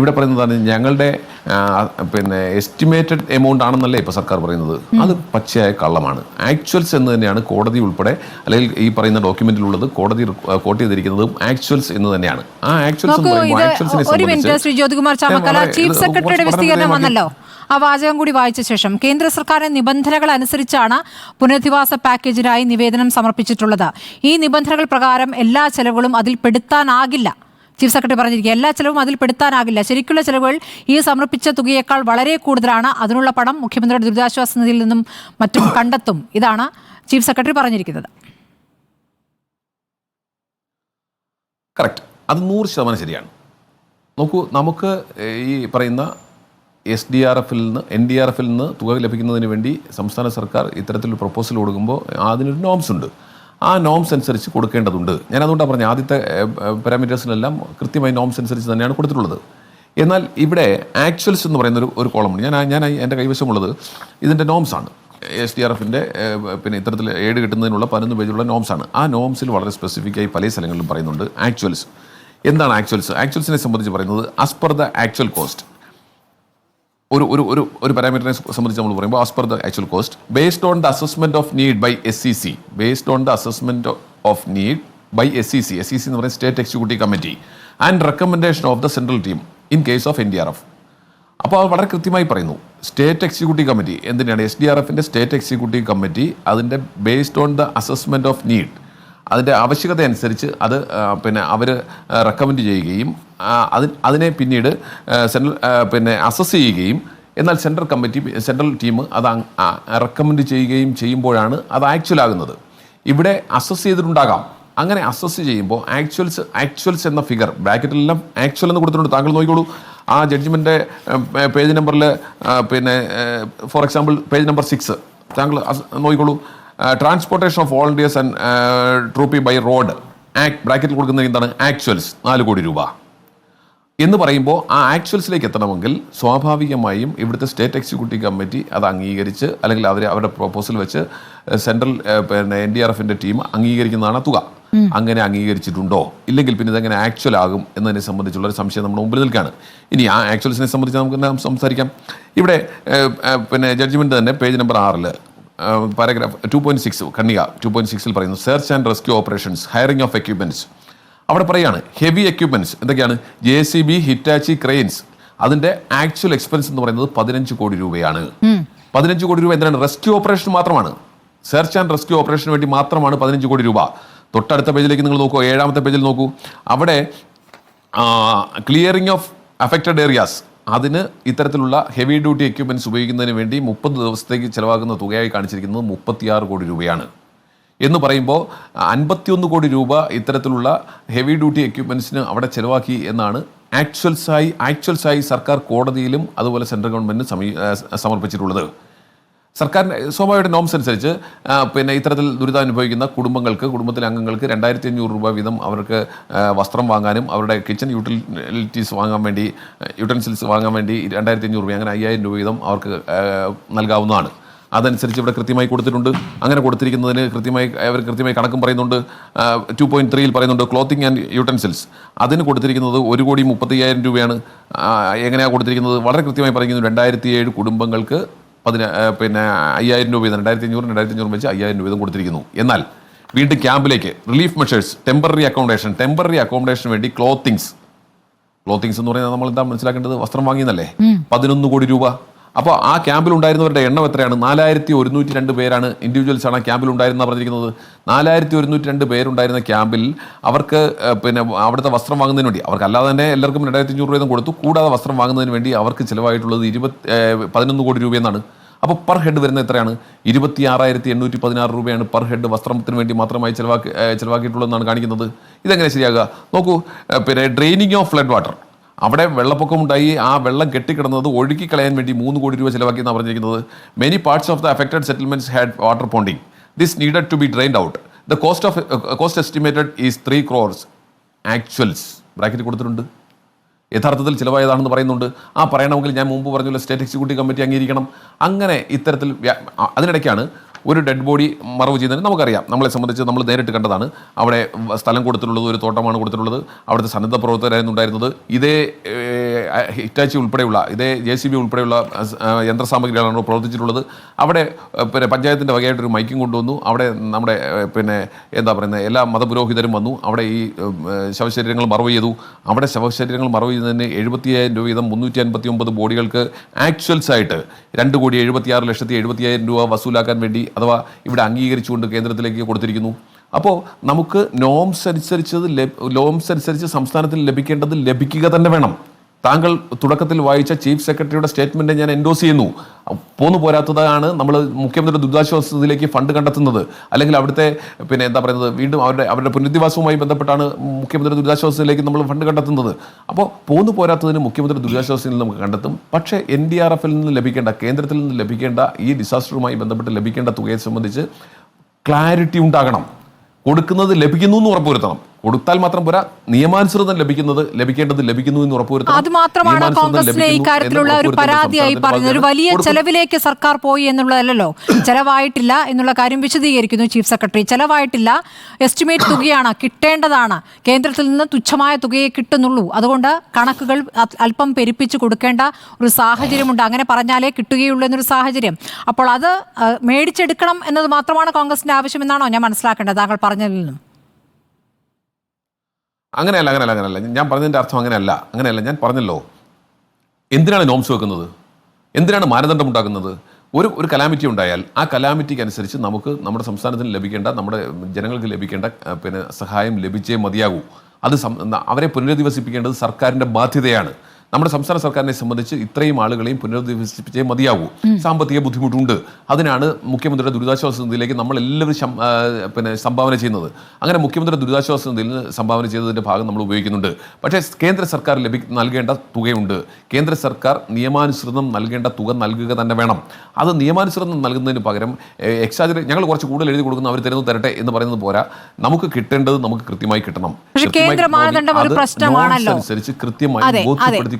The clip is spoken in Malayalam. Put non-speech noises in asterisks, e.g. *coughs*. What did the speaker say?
ഇവിടെ പറയുന്നതാണ് ഞങ്ങളുടെ പിന്നെ എസ്റ്റിമേറ്റഡ് എമൗണ്ട് ആണെന്നല്ലേ ഇപ്പോൾ സർക്കാർ പറയുന്നത്. അത് പച്ചയായ കള്ളമാണ്. ആക്ച്വൽസ് എന്ന് തന്നെയാണ് കോടതി ഉൾപ്പെടെ അല്ലെങ്കിൽ ഈ പറയുന്ന ഡോക്യുമെന്റിലുള്ളത് കോടതി കോട്ട് ചെയ്തിരിക്കുന്നതും ആക്ച്വൽസ് എന്ന് തന്നെയാണ്. ആ ആക്ച്വൽസ് ചീഫ് ഇത് സെക്രട്ടറിയുടെ വിശദീകരണം വന്നല്ലോ. ആ വാചകം കൂടി വായിച്ച ശേഷം കേന്ദ്ര സർക്കാരിന്റെ നിബന്ധനകൾ അനുസരിച്ചാണ് പുനരധിവാസ പാക്കേജിനായി നിവേദനം സമർപ്പിച്ചിട്ടുള്ളത്. ഈ നിബന്ധനകൾ പ്രകാരം എല്ലാ ചെലവുകളും അതിൽ പെടുത്താനാകില്ല. ചീഫ് സെക്രട്ടറി പറഞ്ഞിരിക്കുക എല്ലാ ചെലവും അതിൽ പെടുത്താനാകില്ല. ശരിക്കുള്ള ചെലവുകൾ ഈ സമർപ്പിച്ച തുകയേക്കാൾ വളരെ കൂടുതലാണ്. അതിനുള്ള പണം മുഖ്യമന്ത്രിയുടെ ദുരിതാശ്വാസ നിധിയിൽ നിന്നും മറ്റും കണ്ടെത്തും. ഇതാണ് ചീഫ് സെക്രട്ടറി പറഞ്ഞിരിക്കുന്നത്. കറക്റ്റ്. അത് നൂറ് ശതമാനം ശരിയാണ്. നോക്കൂ നമുക്ക് ഈ പറയുന്ന എസ് ഡി ആർ എഫിൽ നിന്ന് എൻ ഡി ആർ എഫിൽ നിന്ന് തുക ലഭിക്കുന്നതിന് വേണ്ടി സംസ്ഥാന സർക്കാർ ഇത്തരത്തിലൊരു പ്രപ്പോസൽ കൊടുക്കുമ്പോൾ അതിനൊരു നോംസ് ഉണ്ട്. ആ നോംസ് അനുസരിച്ച് കൊടുക്കേണ്ടതുണ്ട്. ഞാൻ അതുകൊണ്ടാണ് പറഞ്ഞത് ആദ്യത്തെ പാരാമീറ്റേഴ്സിനെല്ലാം കൃത്യമായി നോംസ് അനുസരിച്ച് തന്നെയാണ് കൊടുത്തിട്ടുള്ളത്. എന്നാൽ ഇവിടെ ആക്ച്വൽസ് എന്ന് പറയുന്ന ഒരു ഒരു കോളമുണ്ട് ഞാൻ ഞാൻ എന്റെ കൈവശമുള്ളത് ഇതിന്റെ നോംസ് ആണ്. എസ് ഡി ആർ എഫിന്റെ പിന്നെ ഇത്തരത്തിൽ ഏഡ് കിട്ടുന്നതിനുള്ള പതിനൊന്ന് പേജുള്ള നോംസ് ആണ്. ആ നോംസിൽ വളരെ സ്പെസിഫിക്കായി പല സ്ഥലങ്ങളിലും പറയുന്നുണ്ട് ആക്ച്വൽസ് എന്താണ് ആക്ച്വൽസ് ആക്ച്വൽസിനെ സംബന്ധിച്ച് പറയുന്നത് as per the actual cost ഒരു ഒരു ഒരു ഒരു പാരാമീറ്ററിനെ സംബന്ധിച്ച് നമ്മൾ പറയുമ്പോൾ as per the actual cost based on the assessment of need by S C C based on the assessment of need by S C C S C C എന്ന് പറയുന്നത് state executive committee and recommendation of the central team in case of N D R F അപ്പോൾ അത് വളരെ കൃത്യമായി പറയുന്നു. സ്റ്റേറ്റ് എക്സിക്യൂട്ടീവ് കമ്മിറ്റി എന്തിനാണ്? എസ് ഡി ആർ എഫിന്റെ സ്റ്റേറ്റ് എക്സിക്യൂട്ടീവ് കമ്മിറ്റി അതിന്റെ based on the assessment of need അതിന്റെ ആവശ്യകത അനുസരിച്ച് അത് പിന്നെ അവർ റെക്കമെൻഡ് ചെയ്യുകയും ആ, അത് അതിനെ പിന്നീട് സെൻട്രൽ പിന്നെ അസസ് ചെയ്യുകയും എന്നാൽ സെൻട്രൽ കമ്മിറ്റി സെൻട്രൽ ടീം അത് റെക്കമെൻഡ് ചെയ്യുകയും ചെയ്യുമ്പോഴാണ് അത് ആക്ച്വൽ ആകുന്നത്. ഇവിടെ അസസ് ചെയ്തിട്ടുണ്ടാകാം. അങ്ങനെ അസസ് ചെയ്യുമ്പോൾ ആക്ച്വൽസ് ആക്ച്വൽസ് എന്ന ഫിഗർ ബ്രാക്കറ്റിലെല്ലാം ആക്ച്വൽ എന്ന് കൊടുത്തിട്ടുണ്ട്. താങ്കൾ നോക്കിക്കോളൂ. ആ ജഡ്ജ്മെന്റെ പേജ് നമ്പറിൽ പിന്നെ for example page number six. താങ്കൾ നോക്കിക്കോളൂ. Transportation of volunteers and troops by road act ബ്രാക്കറ്റിൽ കൊടുക്കുന്നത് എന്താണ്? ആക്ച്വൽസ് നാല് കോടി രൂപ. എന്ന് പറയുമ്പോൾ ആ ആക്ച്വൽസിലേക്ക് എത്തണമെങ്കിൽ സ്വാഭാവികമായും ഇവിടുത്തെ സ്റ്റേറ്റ് എക്സിക്യൂട്ടീവ് കമ്മിറ്റി അത് അംഗീകരിച്ച് അല്ലെങ്കിൽ അവർ അവരുടെ പ്രൊപ്പോസൽ വെച്ച് സെൻട്രൽ പിന്നെ എൻ ഡി ആർ എഫിന്റെ ടീം അംഗീകരിക്കുന്നതാണ് തുക. അങ്ങനെ അംഗീകരിച്ചിട്ടുണ്ടോ? ഇല്ലെങ്കിൽ പിന്നെ ഇതെങ്ങനെ ആക്ച്വൽ ആകും എന്നതിനെ സംബന്ധിച്ചുള്ള ഒരു സംശയം നമ്മുടെ മുമ്പിൽ നിൽക്കുകയാണ്. ഇനി ആ ആക്ച്വൽസിനെ സംബന്ധിച്ച് നമുക്ക് എന്താ സംസാരിക്കാം. ഇവിടെ പിന്നെ ജഡ്ജ്മെന്റ് തന്നെ പേജ് നമ്പർ ആറിൽ പാരഗ്രാഫ് ടു പോയിന്റ് സിക്സ് കണ്ണിക ടു പോയിന്റ് സിക്സിൽ പറയുന്നു search and rescue operations hiring of equipments അവിടെ പറയാണ് ഹെവി എക്യുപ്മെന്റ്സ് എന്തൊക്കെയാണ്? J C B Hitachi cranes അതിന്റെ ആക്ച്വൽ എക്സ്പെൻസ് എന്ന് പറയുന്നത് പതിനഞ്ച് കോടി രൂപയാണ്. പതിനഞ്ച് കോടി രൂപ എന്തിനാണ്? റെസ്ക്യൂ ഓപ്പറേഷൻ മാത്രമാണ്. സെർച്ച് ആൻഡ് റെസ്ക്യൂ ഓപ്പറേഷന് വേണ്ടി മാത്രമാണ് പതിനഞ്ച് കോടി രൂപ. തൊട്ടടുത്ത പേജിലേക്ക് നിങ്ങൾ നോക്കൂ ഏഴാമത്തെ പേജിൽ നോക്കൂ. അവിടെ ക്ലിയറിംഗ് ഓഫ് അഫക്റ്റഡ് ഏരിയാസ് അതിന് ഇത്തരത്തിലുള്ള ഹെവി ഡ്യൂട്ടി എക്യുപ്മെന്റ്സ് ഉപയോഗിക്കുന്നതിന് വേണ്ടി മുപ്പത് ദിവസത്തേക്ക് ചിലവാക്കുന്ന തുകയായി കാണിച്ചിരിക്കുന്നത് മുപ്പത്തിയാറ് കോടി രൂപയാണ്. എന്ന് പറയുമ്പോൾ അൻപത്തിയൊന്ന് കോടി രൂപ ഇത്തരത്തിലുള്ള ഹെവി ഡ്യൂട്ടി എക്യുപ്മെന്റ്സിന് അവിടെ ചെലവാക്കി എന്നാണ് ആക്ച്വൽസായി ആക്ച്വൽസായി സർക്കാർ കോടതിയിലും അതുപോലെ സെൻട്രൽ ഗവൺമെന്റിന് സമീ സമർപ്പിച്ചിട്ടുള്ളത്. സർക്കാരിന്റെ സ്വാഭാവികമായിട്ട് നോംസ് അനുസരിച്ച് പിന്നെ ഇത്തരത്തിൽ ദുരിതം അനുഭവിക്കുന്ന കുടുംബങ്ങൾക്ക് കുടുംബത്തിലെ അംഗങ്ങൾക്ക് രണ്ടായിരത്തി അഞ്ഞൂറ് രൂപ വീതം അവർക്ക് വസ്ത്രം വാങ്ങാനും അവരുടെ കിച്ചൺ യൂട്ടിലിറ്റീസ് വാങ്ങാൻ വേണ്ടി യൂട്ടൻസിൽസ് വാങ്ങാൻ വേണ്ടി രണ്ടായിരത്തി അഞ്ഞൂറ് രൂപ അങ്ങനെ അയ്യായിരം രൂപ വീതം അവർക്ക് നൽകാവുന്നതാണ്. അതനുസരിച്ച് ഇവിടെ കൃത്യമായി കൊടുത്തിട്ടുണ്ട്. അങ്ങനെ കൊടുത്തിരിക്കുന്നതിന് കൃത്യമായി അവർ കൃത്യമായി കണക്കും പറയുന്നുണ്ട്. ടു പോയിന്റ് ത്രീയിൽ പറയുന്നുണ്ട് ക്ലോത്തിങ് ആൻഡ് യൂട്ടൻസിൽസ് അതിന് കൊടുത്തിരിക്കുന്നത് ഒരു കോടി മുപ്പത്തയ്യായിരം രൂപയാണ്. എങ്ങനെയാണ് കൊടുത്തിരിക്കുന്നത്? വളരെ കൃത്യമായി പറയുന്നു രണ്ടായിരത്തി ഏഴ് കുടുംബങ്ങൾക്ക് പതിന പിന്നെ അയ്യായിരം രൂപ വീതം രണ്ടായിരത്തി അഞ്ഞൂറ് രണ്ടായിരത്തി അഞ്ഞൂറ് വെച്ച് അയ്യായിരം രൂപ വീതം കൊടുത്തിരിക്കുന്നു. എന്നാൽ വീണ്ടും ക്യാമ്പിലേക്ക് relief measures temporary accommodation temporary accommodation വേണ്ടി ക്ലോത്തിങ്സ് ക്ലോത്തിങ്സ് എന്ന് പറയുന്നത് നമ്മൾ എന്താ മനസ്സിലാക്കേണ്ടത്? വസ്ത്രം വാങ്ങിയെന്നല്ലേ? പതിനൊന്ന് കോടി രൂപ. അപ്പോൾ ആ ക്യാമ്പിൽ ഉണ്ടായിരുന്നവരുടെ എണ്ണം എത്രയാണ്? നാലായിരത്തി ഒരുന്നൂറ്റി രണ്ട് പേരാണ് ഇൻഡിവിജ്വൽസ് ആണ് ആ ക്യാമ്പിൽ ഉണ്ടായിരുന്ന പറഞ്ഞിരിക്കുന്നത്. നാലായിരത്തി ഒരുന്നൂറ്റി രണ്ട് പേരുണ്ടായിരുന്ന ക്യാമ്പിൽ അവർക്ക് പിന്നെ അവിടുത്തെ വസ്ത്രം വാങ്ങുന്നതിന് വേണ്ടി അവർക്ക് അല്ലാതെ തന്നെ എല്ലാവർക്കും രണ്ടായിരത്തി അഞ്ഞൂറ് രൂപ കൊടുത്തു. കൂടാതെ വസ്ത്രം വാങ്ങുന്നതിന് വേണ്ടി അവർക്ക് ചിലവായിട്ടുള്ളത് ഇരുപത്തി പതിനൊന്ന് കോടി രൂപയെന്നാണ് അപ്പോൾ പെർ ഹെഡ് വരുന്ന എത്രയാണ്? ഇരുപത്തി ആറായിരത്തി എണ്ണൂറ്റി പതിനാറ് രൂപയാണ് പെർ ഹെഡ് വസ്ത്രത്തിന് വേണ്ടി മാത്രമായി ചിലവാക്കി ചിലവാക്കിയിട്ടുള്ളതെന്നാണ് കാണിക്കുന്നത്. ഇതെങ്ങനെ ശരിയാകുക? നോക്കൂ പിന്നെ ഡ്രെയിനിങ് ഓഫ് ഫ്ലഡ് വാട്ടർ അവിടെ വെള്ളപ്പൊക്കമുണ്ടായി ആ വെള്ളം കെട്ടിക്കിടന്നത് ഒഴുക്കി കളയാൻ വേണ്ടി മൂന്ന് കോടി രൂപ ചിലവാക്കിയെന്ന് പറഞ്ഞിരിക്കുന്നത്. Many parts of the affected settlements had water ponding this needed to be drained out the cost of cost estimated is three crores actuals bracket കൊടുത്തിട്ടുണ്ട്. യഥാർത്ഥത്തിൽ ചിലവായതാണെന്ന് പറയുന്നുണ്ട്. ആ പറയണമെങ്കിൽ ഞാൻ മുമ്പ് പറഞ്ഞുള്ള സ്റ്റേറ്റ് എക്സിക്യൂട്ടീവ് കമ്മിറ്റി അംഗീകരിക്കണം. അങ്ങനെ ഇത്തരത്തിൽ അതിനിടയ്ക്കാണ് ഒരു ഡെഡ് ബോഡി മറവ് ചെയ്യുന്നതിന് നമുക്കറിയാം. നമ്മളെ സംബന്ധിച്ച് നമ്മൾ നേരിട്ട് കണ്ടതാണ്. അവിടെ സ്ഥലം കൊടുത്തിട്ടുള്ളത് ഒരു തോട്ടമാണ് കൊടുത്തിട്ടുള്ളത്. അവിടുത്തെ സന്നദ്ധ പ്രവർത്തകരായിരുന്നു ഉണ്ടായിരുന്നത് ഇതേ ഹിറ്റാച്ചി ഉൾപ്പെടെയുള്ള ഇതേ ജെ സി ബി ഉൾപ്പെടെയുള്ള യന്ത്രസാമഗ്രികളാണ് പ്രവർത്തിച്ചിട്ടുള്ളത്. അവിടെ പിന്നെ പഞ്ചായത്തിന്റെ വകയായിട്ടൊരു മൈക്കും കൊണ്ടുവന്നു. അവിടെ നമ്മുടെ പിന്നെ എന്താ പറയുന്നത് എല്ലാ മതപുരോഹിതരും വന്നു. അവിടെ ഈ ശവശരീരങ്ങൾ മറവ് ചെയ്തു. അവിടെ ശവശരീരങ്ങൾ മറവ് ചെയ്യുന്നതിന് എഴുപത്തിയായിരം രൂപ വീതം മുന്നൂറ്റി അൻപത്തി ഒമ്പത് ബോഡികൾക്ക് ആക്ച്വൽസ് ആയിട്ട് രണ്ട് കോടി എഴുപത്തിയാറ് ലക്ഷത്തി എഴുപത്തിയായിരം രൂപ വസൂലാക്കാൻ വേണ്ടി അഥവാ ഇവിടെ അംഗീകരിച്ചുകൊണ്ട് കേന്ദ്രത്തിലേക്ക് കൊടുത്തിരിക്കുന്നു. അപ്പോൾ നമുക്ക് നോംസ് അനുസരിച്ചത് ലോംസ് അനുസരിച്ച് സംസ്ഥാനത്തിൽ ലഭിക്കേണ്ടത് ലഭിക്കുക തന്നെ വേണം. താങ്കൾ തുടക്കത്തിൽ വായിച്ച ചീഫ് സെക്രട്ടറിയുടെ സ്റ്റേറ്റ്മെന്റ് ഞാൻ എൻഡോസ് ചെയ്യുന്നു. പോന്നു പോരാത്തതാണ് നമ്മൾ മുഖ്യമന്ത്രിയുടെ ദുരിതാശ്വാസ നിധിയിലേക്ക് ഫണ്ട് കണ്ടെത്തുന്നത്. അല്ലെങ്കിൽ അവിടുത്തെ പിന്നെ എന്താ പറയുന്നത് വീണ്ടും അവരുടെ അവരുടെ പുനരധിവാസവുമായി ബന്ധപ്പെട്ടാണ് മുഖ്യമന്ത്രി ദുരിതാശ്വാസത്തിലേക്ക് നമ്മൾ ഫണ്ട് കണ്ടെത്തുന്നത്. അപ്പോൾ പോന്നു പോരാത്തതിന് മുഖ്യമന്ത്രി ദുരിതാശ്വാസ നിന്ന് നമുക്ക് കണ്ടെത്തും. പക്ഷേ എൻ ഡി ആർ എഫിൽ നിന്ന് ലഭിക്കേണ്ട കേന്ദ്രത്തിൽ നിന്ന് ലഭിക്കേണ്ട ഈ ഡിസാസ്റ്ററുമായി ബന്ധപ്പെട്ട് ലഭിക്കേണ്ട തുകയെ സംബന്ധിച്ച് ക്ലാരിറ്റി ഉണ്ടാകണം. കൊടുക്കുന്നത് ലഭിക്കുന്നു എന്ന് ഉറപ്പുവരുത്തണം. കൊടുത്താൽ മാത്രം പോരാ. നിയമാനുസൃതം ലഭിക്കുന്നത് ലഭിക്കേണ്ടത് ലഭിക്കുന്നു എന്ന് ഉറപ്പുവരുത്തണം. അത് മാത്രമാണ് കോൺഗ്രസിലെ ഇക്കാര്യത്തിലുള്ള ഒരു പരാതിയായി പറഞ്ഞത്. ഒരു വലിയ. ചെലവിലേക്ക് സർക്കാർ പോയി എന്നുള്ളതല്ലോ *coughs* ചെലവായിട്ടില്ല എന്നുള്ള കാര്യം വിശദീകരിക്കുന്നു ചീഫ് സെക്രട്ടറി. ചെലവായിട്ടില്ല എസ്റ്റിമേറ്റ് തുകയാണ് കിട്ടേണ്ടതാണ്. കേന്ദ്രത്തിൽ നിന്ന് തുച്ഛമായ തുകയെ കിട്ടുന്നുള്ളൂ. അതുകൊണ്ട് കണക്കുകൾ അല്പം പെരുപ്പിച്ച് കൊടുക്കേണ്ട ഒരു സാഹചര്യമുണ്ട്. അങ്ങനെ പറഞ്ഞാലേ കിട്ടുകയുള്ളൂ എന്നൊരു സാഹചര്യം. അപ്പോൾ അത് മേടിച്ചെടുക്കണം എന്നത് മാത്രമാണ് കോൺഗ്രസിന്റെ ആവശ്യമെന്നാണോ ഞാൻ മനസ്സിലാക്കേണ്ടത് താങ്കൾ പറഞ്ഞതിൽ നിന്നും? അങ്ങനെയല്ല അങ്ങനെയല്ല അങ്ങനെയല്ല. ഞാൻ പറഞ്ഞതിന്റെ അർത്ഥം അങ്ങനെയല്ല. അങ്ങനെയല്ല ഞാൻ പറഞ്ഞല്ലോ. എന്തിനാണ് നോംസ് വെക്കുന്നത്? എന്തിനാണ് മാനദണ്ഡം ഉണ്ടാക്കുന്നത്? ഒരു ഒരു കലാമിറ്റി ഉണ്ടായാൽ ആ കലാമിറ്റിക്ക് അനുസരിച്ച് നമുക്ക് നമ്മുടെ സംസ്ഥാനത്തിന് ലഭിക്കേണ്ട നമ്മുടെ ജനങ്ങൾക്ക് ലഭിക്കേണ്ട പിന്നെ സഹായം ലഭിച്ചേ മതിയാകൂ. അത് അവരെ പുനരധിവസിപ്പിക്കേണ്ടത് സർക്കാരിന്റെ ബാധ്യതയാണ്. നമ്മുടെ സംസ്ഥാന സർക്കാരിനെ സംബന്ധിച്ച് ഇത്രയും ആളുകളെയും പുനരധിവസിപ്പിച്ചേ മതിയാകൂ സാമ്പത്തിക ബുദ്ധിമുട്ടുണ്ട്. അതിനാണ് മുഖ്യമന്ത്രിയുടെ ദുരിതാശ്വാസ നിധിയിലേക്ക് നമ്മൾ എല്ലാവരും പിന്നെ സംഭാവന ചെയ്യുന്നത്. അങ്ങനെ മുഖ്യമന്ത്രിയുടെ ദുരിതാശ്വാസ നിധിയിൽ നിന്ന് സംഭാവന ചെയ്തതിന്റെ ഭാഗം നമ്മൾ ഉപയോഗിക്കുന്നുണ്ട്. പക്ഷേ കേന്ദ്ര സർക്കാർ ലഭി നൽകേണ്ട തുകയുണ്ട്. കേന്ദ്ര സർക്കാർ നിയമാനുസൃതം നൽകേണ്ട തുക നൽകുക തന്നെ വേണം. അത് നിയമാനുസൃതം നൽകുന്നതിന് പകരം എക്സാജറി ഞങ്ങൾ കുറച്ച് കൂടുതൽ എഴുതി കൊടുക്കുന്ന അവർ തരുന്നത് തരട്ടെ എന്ന് പറയുന്നത് പോരാ. നമുക്ക് കിട്ടേണ്ടത് നമുക്ക് കൃത്യമായി കിട്ടണം. അനുസരിച്ച് കൃത്യമായി. ബോധ്യപ്പെടുത്തി